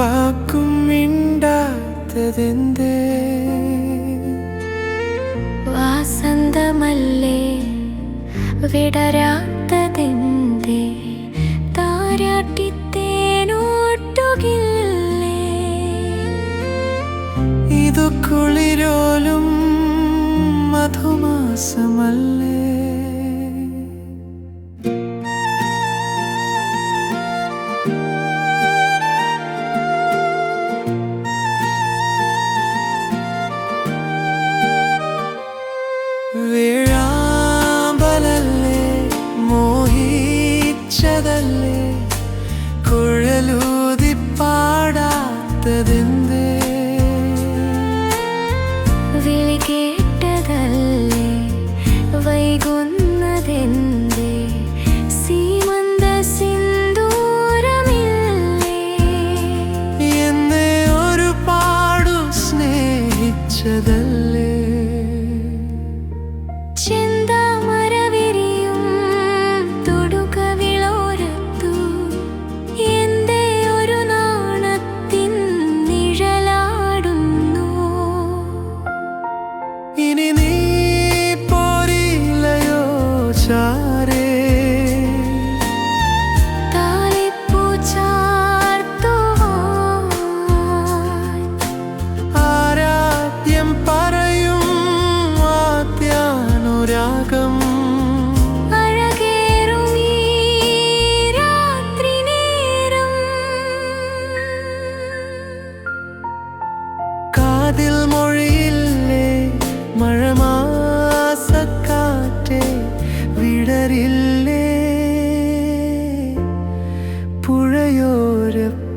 വാക്കും മിണ്ടാത്തതെന്തേ? വാസന്തമല്ലേ വിടരാത്തതെന്തേ? താരാട്ടിത്തേനോട്ടുകില്ലേ? ഇതു കുളിരോലും മധുമാസമല്ലേ? together live. would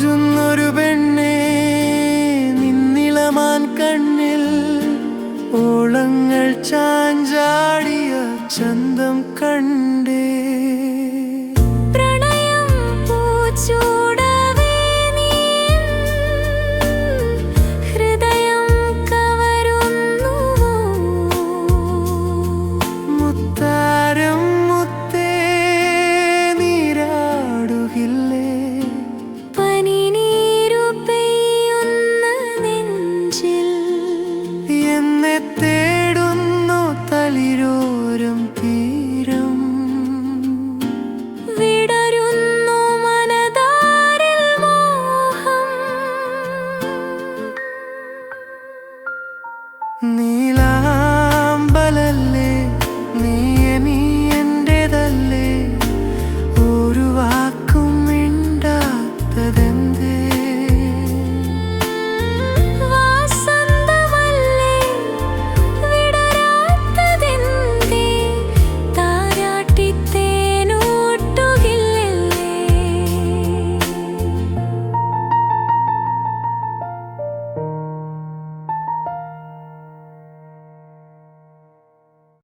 തുഞ്ചുന്നൊരു പെണ്ണെ നിന്നിളമാൻ കണ്ണിൽ ഓളങ്ങൾ ചാഞ്ചാടിയ ചന്തം കണ്ണ്.